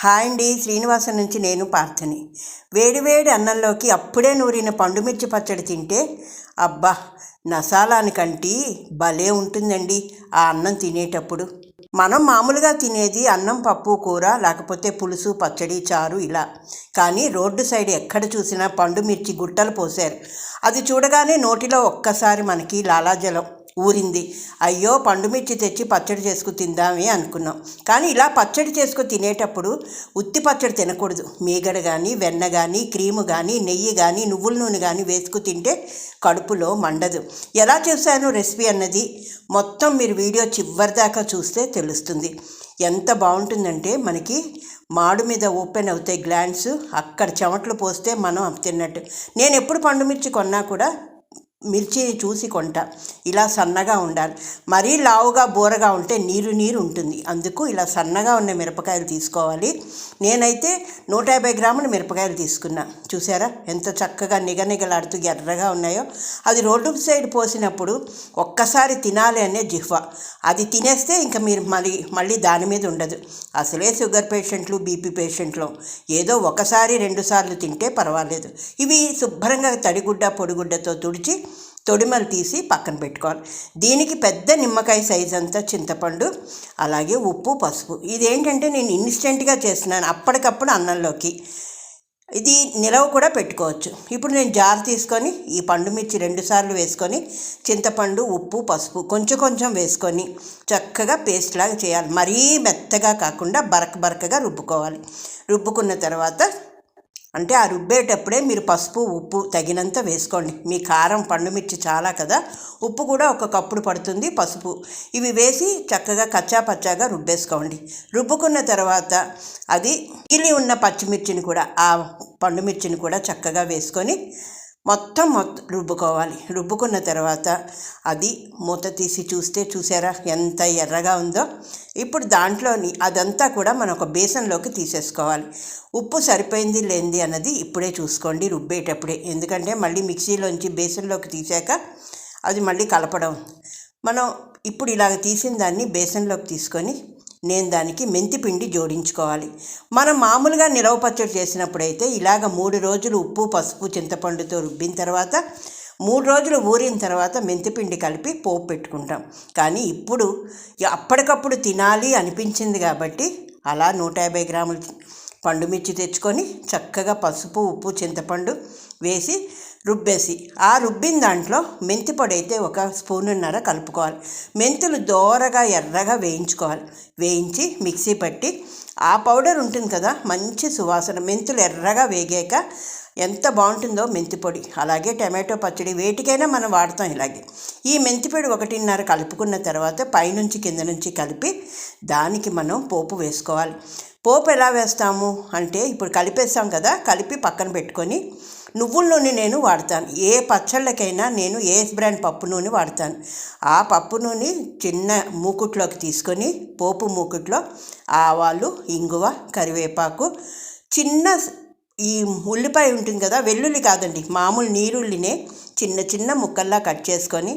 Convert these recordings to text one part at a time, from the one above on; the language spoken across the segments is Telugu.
హాయ్ అండి. శ్రీనివాసం నుంచి నేను పార్థని. వేడివేడి అన్నంలోకి అప్పుడే నూరిన పండుమిర్చి పచ్చడి తింటే అబ్బా నసాలానికంటి భలే ఉంటుందండి ఆ అన్నం తినేటప్పుడు. మనం మామూలుగా తినేది అన్నం పప్పు కూర లేకపోతే పులుసు పచ్చడి చారు ఇలా. కానీ రోడ్డు సైడ్ ఎక్కడ చూసినా పండుమిర్చి గుట్టలు పోశారు. అది చూడగానే నోటిలో ఒక్కసారి మనకి లాలాజలం. ఊరింది. అయ్యో పండుమిర్చి తెచ్చి పచ్చడి చేసుకు తిందామే అనుకున్నాం. కానీ ఇలా పచ్చడి చేసుకు తినేటప్పుడు ఉత్తి పచ్చడి తినకూడదు. మీగడ కానీ వెన్న కానీ క్రీము కానీ నెయ్యి కానీ నువ్వుల నూనె కానీ వేసుకు తింటే కడుపులో మండదు. ఎలా చేశాను రెసిపీ అన్నది మొత్తం మీరు వీడియో చివరిదాకా చూస్తే తెలుస్తుంది. ఎంత బాగుంటుందంటే మనకి మాడు మీద ఓపెన్ అవుతాయి గ్లాండ్స్ అక్కడ చెమటలు పోస్తే మనం తిన్నట్టు. నేను ఎప్పుడు పండుమిర్చి కొన్నా కూడా మిర్చిని చూసి కొంట. ఇలా సన్నగా ఉండాలి. మరీ లావుగా బోరగా ఉంటే నీరు నీరు ఉంటుంది. అందుకు ఇలా సన్నగా ఉన్న మిరపకాయలు తీసుకోవాలి. నేనైతే నూట యాభై గ్రాముల మిరపకాయలు తీసుకున్నా. చూసారా? ఎంత చక్కగా నిగనిగలాడుతూ ఎర్రగా ఉన్నాయో. అది రోడ్డు సైడ్ పోసినప్పుడు ఒక్కసారి తినాలి అనే జిహ్వ. అది తినేస్తే ఇంకా మీరు మళ్ళీ మళ్ళీ దాని మీద ఉండదు. అసలే షుగర్ పేషెంట్లు బీపీ పేషెంట్లు. ఏదో ఒకసారి రెండుసార్లు తింటే పర్వాలేదు. ఇవి శుభ్రంగా తడిగుడ్డ పొడిగుడ్డతో తుడిచి తొడిమలు తీసి పక్కన పెట్టుకోవాలి. దీనికి పెద్ద నిమ్మకాయ సైజ్ అంతా చింతపండు అలాగే ఉప్పు పసుపు. ఇదేంటంటే నేను ఇన్స్టెంట్గా చేస్తున్నాను అప్పటికప్పుడు అన్నంలోకి. ఇది నిలవ కూడా పెట్టుకోవచ్చు. ఇప్పుడు నేను జార్ తీసుకొని ఈ పండు మిర్చి రెండుసార్లు వేసుకొని చింతపండు ఉప్పు పసుపు కొంచెం కొంచెం వేసుకొని చక్కగా పేస్ట్ లాగా చేయాలి. మరీ మెత్తగా కాకుండా బరక బరకగా రుబ్బుకోవాలి. రుబ్బుకున్న తర్వాత అంటే ఆ రుబ్బేటప్పుడే మీరు పసుపు ఉప్పు తగినంత వేసుకోండి. మీ కారం పండుమిర్చి చాలా కదా? ఉప్పు కూడా ఒక కప్పుడు పడుతుంది పసుపు. ఇవి వేసి చక్కగా కచ్చా పచ్చాగా రుబ్బేసుకోండి. రుబ్బుకున్న తర్వాత అది మిగిలి ఉన్న పచ్చిమిర్చిని కూడా ఆ పండుమిర్చిని కూడా చక్కగా వేసుకొని మొత్తం మొత్తం రుబ్బుకోవాలి. రుబ్బుకున్న తర్వాత అది మూత తీసి చూస్తే చూసారా ఎంత ఎర్రగా ఉందో. ఇప్పుడు దాంట్లోని అదంతా కూడా మనం ఒక బేసన్లోకి తీసేసుకోవాలి. ఉప్పు సరిపోయింది లేనిది అన్నది ఇప్పుడే చూసుకోండి రుబ్బేటప్పుడే. ఎందుకంటే మళ్ళీ మిక్సీలోంచి బేసన్లోకి తీసాక అది మళ్ళీ కలపడం. మనం ఇప్పుడు ఇలాగ తీసిన దాన్ని బేసన్లోకి తీసుకొని నేను దానికి మెంతిపిండి జోడించుకోవాలి. మనం మామూలుగా నిలవ పచ్చడి చేసినప్పుడైతే ఇలాగ మూడు రోజులు ఉప్పు పసుపు చింతపండుతో రుబ్బిన తర్వాత మూడు రోజులు ఊరిన తర్వాత మెంతిపిండి కలిపి పోపు పెట్టుకుంటాం. కానీ ఇప్పుడు అప్పటికప్పుడు తినాలి అనిపించింది కాబట్టి అలా నూట యాభై గ్రాములు పండుమిర్చి తెచ్చుకొని చక్కగా పసుపు ఉప్పు చింతపండు వేసి రుబ్బేసి. ఆ రుబ్బిన దాంట్లో మెంతి పొడి అయితే ఒక స్పూనున్నర కలుపుకోవాలి. మెంతులు దోరగా ఎర్రగా వేయించుకోవాలి. వేయించి మిక్సీ పట్టి ఆ పౌడర్ ఉంటుంది కదా మంచి సువాసన. మెంతులు ఎర్రగా వేగాక ఎంత బాగుంటుందో మెంతి పొడి అలాగే టమాటో పచ్చడి వేటికైనా మనం వాడతాం ఇలాగే. ఈ మెంతి పొడి ఒకటిన్నర కలుపుకున్న తర్వాత పైనుంచి కింద నుంచి కలిపి దానికి మనం పోపు వేసుకోవాలి. పోపు ఎలా వేస్తాము అంటే ఇప్పుడు కలిపేస్తాం కదా కలిపి పక్కన పెట్టుకొని నువ్వుల నూనె నేను వాడతాను. ఏ పచ్చళ్ళకైనా నేను ఏ బ్రాండ్ పప్పు నూనె వాడతాను. ఆ పప్పు నూనె చిన్న మూకుట్లోకి తీసుకొని పోపు మూకుట్లో ఆవాలు ఇంగువ కరివేపాకు చిన్న ఈ ఉల్లిపాయ ఉంటుంది కదా వెల్లుల్లి కాదండి మామూలు నీరుల్లినే చిన్న చిన్న ముక్కల్లా కట్ చేసుకొని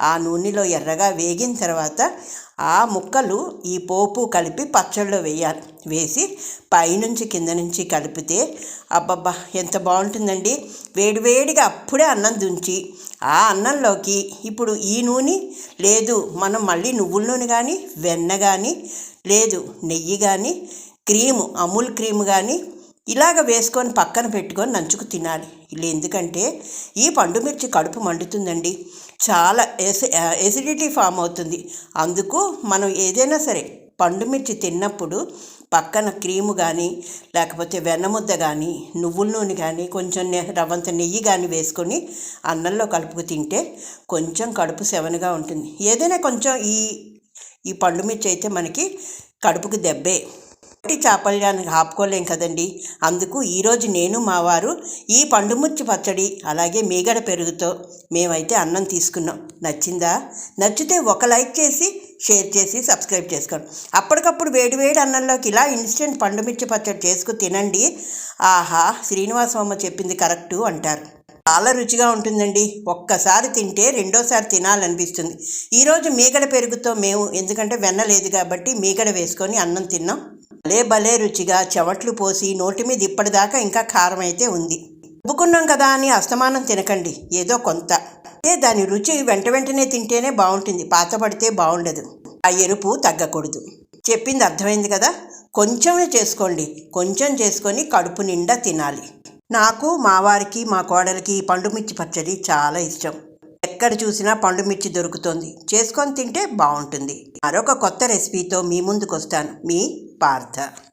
ఆ నూనెలో ఎర్రగా వేగిన తర్వాత ఆ ముక్కలు ఈ పోపు కలిపి పచ్చళ్ళలో వేయాలి వేసి పైనుంచి కింద నుంచి కలిపితే అబ్బబ్బా ఎంత బాగుంటుందండి. వేడివేడిగా అప్పుడే అన్నం దుంచి ఆ అన్నంలోకి ఇప్పుడు ఈ నూనె లేదు మనం మళ్ళీ నువ్వుల నూనె కానీ వెన్న కానీ లేదు నెయ్యి కానీ క్రీము అమూల్ క్రీమ్ కానీ ఇలాగ వేసుకొని పక్కన పెట్టుకొని నంచుకు తినాలి. ఇలా ఎందుకంటే ఈ పండుమిర్చి కడుపు మండుతుందండి. చాలా ఎసి ఎసిడిటీ ఫామ్ అవుతుంది. అందుకు మనం ఏదైనా సరే పండుమిర్చి తిన్నప్పుడు పక్కన క్రీము కానీ లేకపోతే వెన్నముద్ద కానీ నువ్వుల నూనె కానీ కొంచెం రవ్వంత నెయ్యి కానీ వేసుకొని అన్నంలో కలుపుకు తింటే కొంచెం కడుపు సెవెన్గా ఉంటుంది. ఏదైనా కొంచెం ఈ ఈ పండు మిర్చి అయితే మనకి కడుపుకి దెబ్బే. చాపల్యాన్ని ఆపుకోలేం కదండి. అందుకు ఈరోజు నేను మా వారు ఈ పండుముచ్చి పచ్చడి అలాగే మీగడ పెరుగుతో మేమైతే అన్నం తీసుకున్నాం. నచ్చిందా? నచ్చితే ఒక లైక్ చేసి షేర్ చేసి సబ్స్క్రైబ్ చేసుకోండి. అప్పటికప్పుడు వేడివేడి అన్నంలోకి ఇలా ఇన్స్టెంట్ పండుమిర్చి పచ్చడి చేసుకు తినండి. ఆహా శ్రీనివాసమ్మ చెప్పింది కరెక్టు అంటారు. చాలా రుచిగా ఉంటుందండి. ఒక్కసారి తింటే రెండోసారి తినాలనిపిస్తుంది. ఈరోజు మీగడ పెరుగుతో మేము ఎందుకంటే వెన్న లేదు కాబట్టి మీగడ వేసుకొని అన్నం తిన్నాం. భలే భలే రుచిగా చెవట్లు పోసి నోటి మీద ఇప్పటిదాకా ఇంకా కారం అయితే ఉంది. ఒప్పుకున్నాం కదా అని అస్తమానం తినకండి ఏదో కొంత. అంటే దాని రుచి వెంట వెంటనే తింటేనే బాగుంటుంది పాతపడితే బాగుండదు. ఆ ఎరుపు తగ్గకూడదు. చెప్పింది అర్థమైంది కదా? కొంచెమే చేసుకోండి కొంచెం చేసుకొని కడుపు నిండా తినాలి. నాకు మా వారికి మా కోడలికి పండుమిర్చి పచ్చడి చాలా ఇష్టం. ఎక్కడ చూసినా పండుమిర్చి దొరుకుతుంది. చేసుకొని తింటే బాగుంటుంది. మరొక కొత్త రెసిపీతో మీ ముందుకు వస్తాను మీ parte.